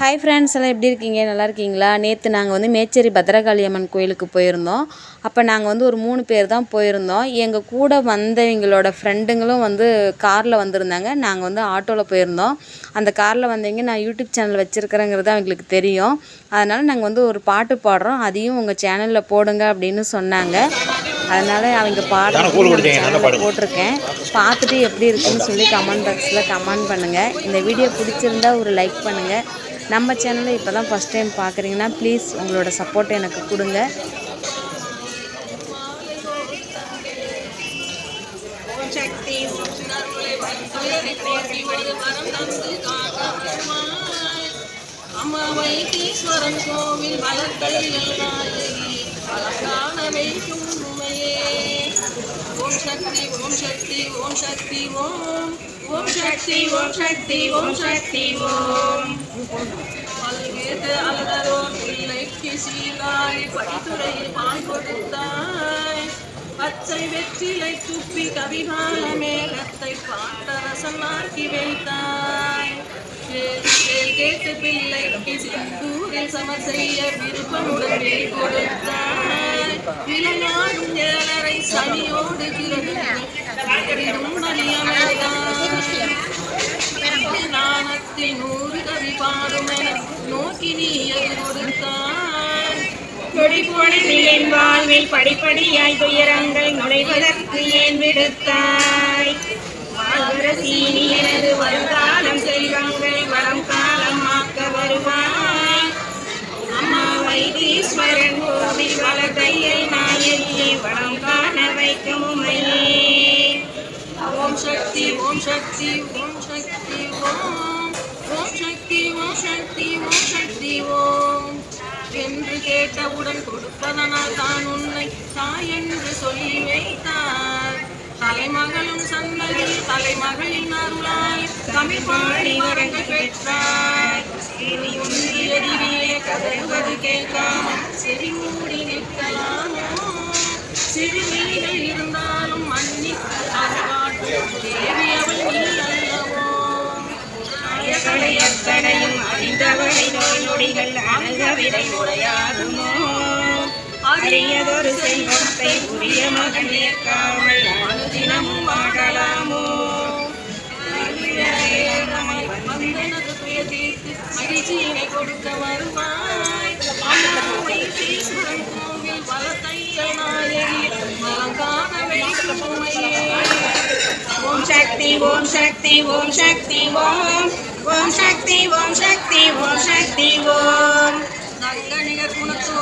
Hi friends எல்லாம் எப்படி இருக்கீங்க? நல்லா இருக்கீங்களா? நேற்று நாங்கள் வந்து மேச்சேரி பத்ரகாளி அம்மன் கோயிலுக்கு போயிருந்தோம். அப்போ நாங்கள் வந்து ஒரு மூணு பேர் தான் போயிருந்தோம். எங்கள் கூட வந்தவங்களோட ஃப்ரெண்டுங்களும் வந்து காரில் வந்திருந்தாங்க. நாங்கள் வந்து ஆட்டோவில் போயிருந்தோம். அந்த காரில் வந்தவங்க நான் யூடியூப் சேனல் வச்சுருக்கிறேங்கிறது அவங்களுக்கு தெரியும். அதனால் நாங்கள் வந்து ஒரு பாட்டு பாடுறோம். அதையும் உங்கள் சேனலில் போடுங்க அப்படின்னு சொன்னாங்க. அதனால் அவங்க பாடுறது போட்டிருக்கேன். பார்த்துட்டு எப்படி இருக்குன்னு சொல்லி கமெண்ட் பாக்ஸில் கமெண்ட் பண்ணுங்கள் இந்த வீடியோ பிடிச்சிருந்தா ஒரு லைக் பண்ணுங்கள் நம்ம சேனலை இப்போ தான் ஃபஸ்ட் டைம் பார்க்குறீங்கன்னா ப்ளீஸ் உங்களோட சப்போர்ட்டை எனக்கு கொடுங்க. சக்தி அம்மா வைத்தீஸ்வரன் கோவில் ஓம் சக்தி ஓம் சக்தி ஓம் சக்தி ஓம். ஓம் சக்தி ஓம் சக்தி ஓம் சக்தி ஓம். பல்கேது அலதரோர் பிள்ளைக்கு சீலாய் படித்துறையில் பால் கொடுத்தாய். பச்சை வெற்றிலை துப்பி கவிகால மேகத்தை பாட்டரசனாக்கி வைத்தாய். கேட்டு பிள்ளைக்கு சிந்தூரில் சமர் செய்ய விருப்பமுடன் கொடுத்தாய். விளையாடும் ஏழரை சனியோடு கிரகிடும் எதிர்த்தாய் கொடி வாழ்வில் படிப்படியாய் துயரங்கள் நுழைவதற்கு ஏன் விடுத்தாய்? மாதரசி நீ எனது வருங்காலம் செல்வங்கள் வரம் காலமாக்க வருவாய். அம்மா வைத்தீஸ்வரன் கோவில் வளர்த்தையை நாயகியை வளம் காண வைக்கும் உமையே. ஓம் சக்தி ஓம் சக்தி ஓம் சக்தி ஓம். ஓம் சக்தி ஓம் சக்தி ஓம் கேட்டவுடன் கொடுப்பதனால் தான் உன்னை தாய் என்று சொல்லி வைத்தார். தலைமகளும் சன்னதி தலைமகளின் அருளாய் தமிழ் பாடி வரங்கள் பெற்றார். இனி ஒன்று எதிரிலே கதறுவது கேட்காமல் செவி மூடி அணுகவிதை உரையாகுமோ அரியதொரு செல்வத்தை உரிய மகன் ஏற்காமல் அனுதினமும் வாழலாமோ மகிழ்ச்சியினை கொடுக்க வருவாய். கோவில் நாயகி மலங்கான ஓம் சக்தி ஓம் சக்தி ஓம் சக்தி ஓம். ஓம் சக்தி ஓம் சக்தி ஓம் சக்தி ஓம். అందరినీ కూనొచ్చు